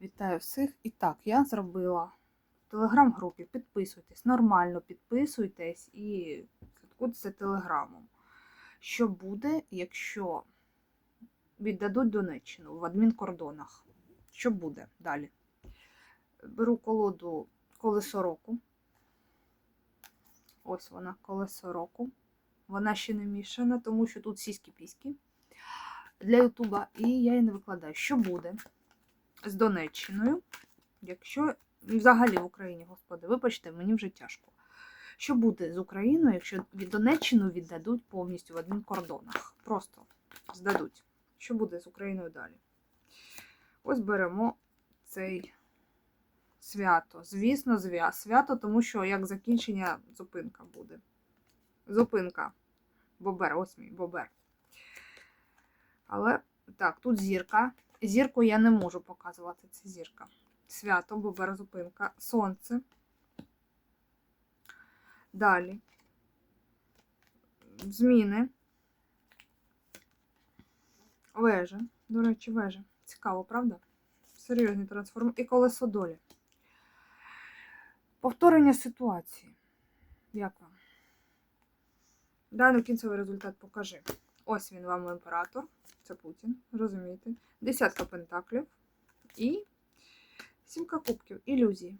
Вітаю всіх. І так, я зробила в телеграм-групі. Підписуйтесь, нормально підписуйтесь і слідкуйте за телеграмом. Що буде, якщо віддадуть Донеччину в адмінкордонах? Що буде далі? Беру колоду колесо року. Ось вона, колесо року. Вона ще не мішана, тому що тут сіські-піськи для Ютуба. І я її не викладаю. Що буде з Донеччиною, якщо взагалі в Україні, господи, вибачте, мені вже тяжко. Що буде з Україною, якщо від Донеччину віддадуть повністю в адмінкордонах? Просто здадуть. Що буде з Україною далі? Ось беремо цей свято. Звісно, свято, тому що як закінчення зупинка буде. Зупинка. Бобер, ось мій бобер. Але так, тут зірка. Зірку я не можу показувати. Це зірка. Свято, бобер, зупинка. Сонце. Далі. Зміни. Вежа. До речі, вежа. Цікаво, правда? Серйозні трансформації. І колесо долі. Повторення ситуації. Як вам? Даний кінцевий результат покажи. Ось він вам імператор. Це Путін, розумієте? Десятка пентаклів і сімка кубків. Ілюзії.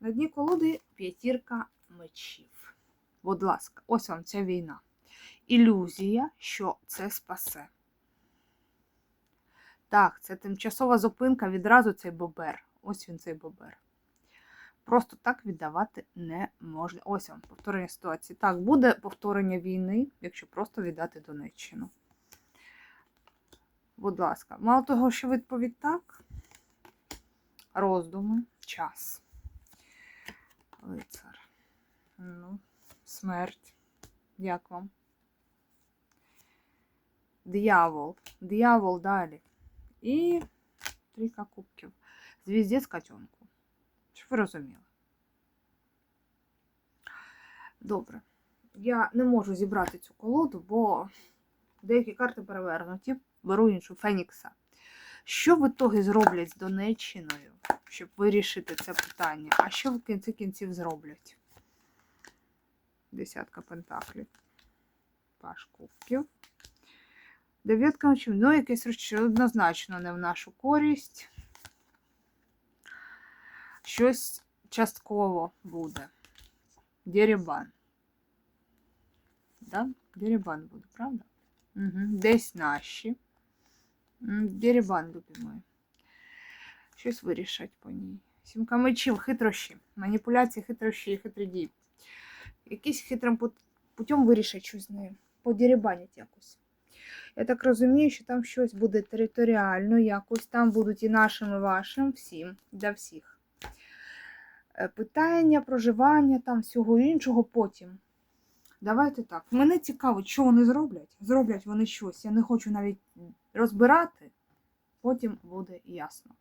На дні колоди п'ятірка мечів. Будь ласка, ось вам ця війна. Ілюзія, що це спасе. Так, це тимчасова зупинка, відразу цей бобер. Ось він цей бобер. Просто так віддавати не можна. Ось вам повторення ситуації. Так, буде повторення війни, якщо просто віддати Донеччину. Будь ласка, мало того, що відповідь так, роздуми, час. Лицар. Ну, смерть. Як вам? Диявол. Диявол далі. І трійка кубків. Звіздець котенку. Щоб ви розуміли. Добре. Я не можу зібрати цю колоду, бо деякі карти перевернуті. Беру іншу Фенікса. Що в ітогі зроблять з Донеччиною, щоб вирішити це питання? А що в кінці кінців зроблять? Десятка пентаклів. Паш кубків. Дев'ятка мечів. Ну, якесь речі однозначно не в нашу користь. Щось частково буде. Дерибан. Да? Дерибан буде, правда? Угу. Десь наші. Дерибан, любимий. Щось вирішать по ній. Сімка мечів, хитрощі. Маніпуляції, хитрощі і хитрі дії. Якийсь хитрим путем вирішать щось з нею. Подерибанять якось. Я так розумію, що там щось буде територіально, якось там будуть і нашим, і вашим, всім, для всіх. Е, Питання, проживання, там всього іншого потім. Давайте так. Мене цікаво, що вони зроблять. Зроблять вони щось. Я не хочу навіть розбирати. Потім буде ясно.